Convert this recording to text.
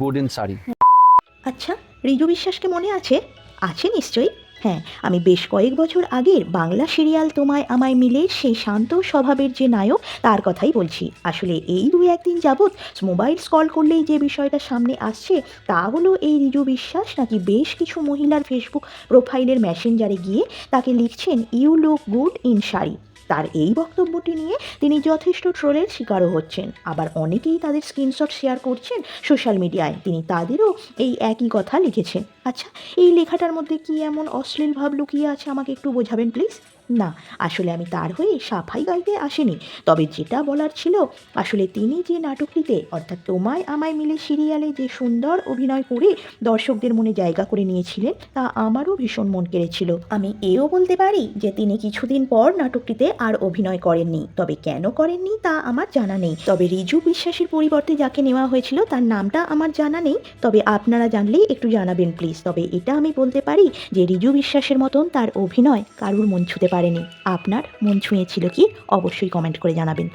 Golden sari. আচ্ছা রিজু বিশ্বাসকে মনে আছে? আছে নিশ্চয়ই। হ্যাঁ আমি বেশ কয়েক বছর আগের বাংলা সিরিয়াল তোমায় আমায় মিলে সেই শান্ত স্বভাবের যে নায়ক, তার কথাই বলছি। আসলে এই দুই একদিন যাবৎ মোবাইল স্কল করলেই যে বিষয়টা সামনে আসছে, তা হলো এই রিজু বিশ্বাস নাকি বেশ কিছু মহিলার ফেসবুক প্রোফাইলের মেসেঞ্জারে গিয়ে তাকে লিখছেন you look good in sari. তার এই বক্তব্যটি নিয়ে তিনি যথেষ্ট ট্রোলের শিকারও হচ্ছেন। আবার অনেকেই তাদের স্ক্রিনশট শেয়ার করছেন সোশ্যাল মিডিয়ায়। তিনি তাদেরও এই একই কথা লিখেছেন। আচ্ছা এই লেখাটার মধ্যে কি এমন অশ্লীল ভাব লুকিয়ে আছে আমাকে একটু বোঝাবেন, প্লিজ? না, আসলে আমি তার হয়ে সাফাই গাইতে আসিনি। তবে যেটা বলার ছিল, আসলে তিনি যে নাটকটিতে, অর্থাৎ তোমায় আমায় মিলে সিরিয়ালে যে সুন্দর অভিনয় করে দর্শকদের মনে জায়গা করে নিয়েছিলেন, তা আমারও ভীষণ মন কেড়েছিল। আমি এও বলতে পারি যে তিনি কিছুদিন পর নাটকটিতে আর অভিনয় করেননি। তবে কেন করেননি তা আমার জানা নেই। তবে রিজু বিশ্বাসের পরিবর্তে যাকে নেওয়া হয়েছিল, তার নামটা আমার জানা নেই। তবে আপনারা জানলেই একটু জানাবেন, প্লিজ। তবে এটা আমি বলতে পারি যে রিজু বিশ্বাসের মতন তার অভিনয় কারুর মন ছুঁতে পারেনি। আপনার মন ছুঁয়েছিল কি? অবশ্যই কমেন্ট করে জানাবেন।